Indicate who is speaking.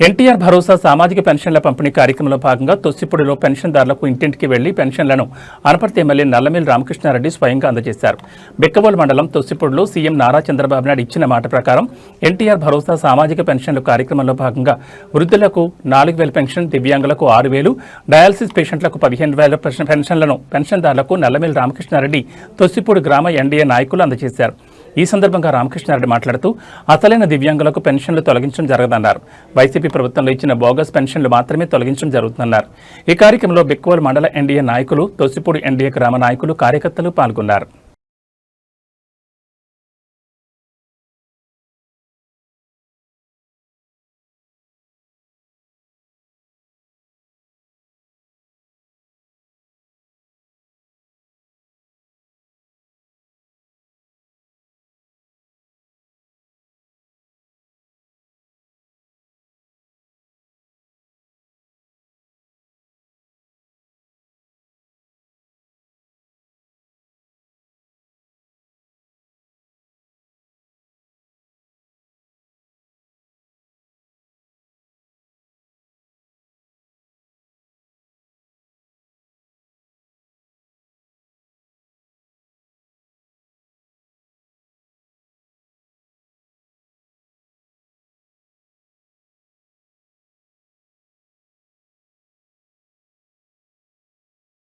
Speaker 1: ఎన్టీఆర్ భరోసా సామాజిక పెన్షన్ల పంపిణీ కార్యక్రమంలో భాగంగా తొస్సిపూడిలో పెన్షన్దారులకు ఇంటింటికి వెళ్ళి పెన్షన్లను అనపర్తి ఎమ్మెల్యే నల్లమేలు రామకృష్ణారెడ్డి స్వయంగా అందజేశారు. బెక్కవోలు మండలం తొస్సిపూడిలో సీఎం నారా చంద్రబాబు నాయుడు ఇచ్చిన మాట ప్రకారం ఎన్టీఆర్ భరోసా సామాజిక పెన్షన్ల కార్యక్రమంలో భాగంగా వృద్ధులకు నాలుగు వేల పెన్షన్ దివ్యాంగులకు ఆరు వేలు డయాలసిస్ పేషెంట్లకు పదిహేను వేల పెన్షన్- పెన్షన్లను పెన్షన్దారులకు నల్లమేలు రామకృష్ణారెడ్డి తొస్సిపూడి గ్రామ ఎన్డీఏ నాయకులు అందజేశారు. ఈ సందర్భంగా రామకృష్ణారెడ్డి మాట్లాడుతూ అసలైన దివ్యాంగులకు పెన్షన్లు తొలగించడం జరగదన్నారు. వైసీపీ ప్రభుత్వంలో ఇచ్చిన బోగస్ పెన్షన్లు మాత్రమే తొలగించడం జరుగుతుందన్నారు. ఈ కార్యక్రమంలో బెక్కువల్ మండల ఎన్డీఏ నాయకులు తొసిపూడి ఎన్డీఏ గ్రామ నాయకులు కార్యకర్తలు పాల్గొన్నారు.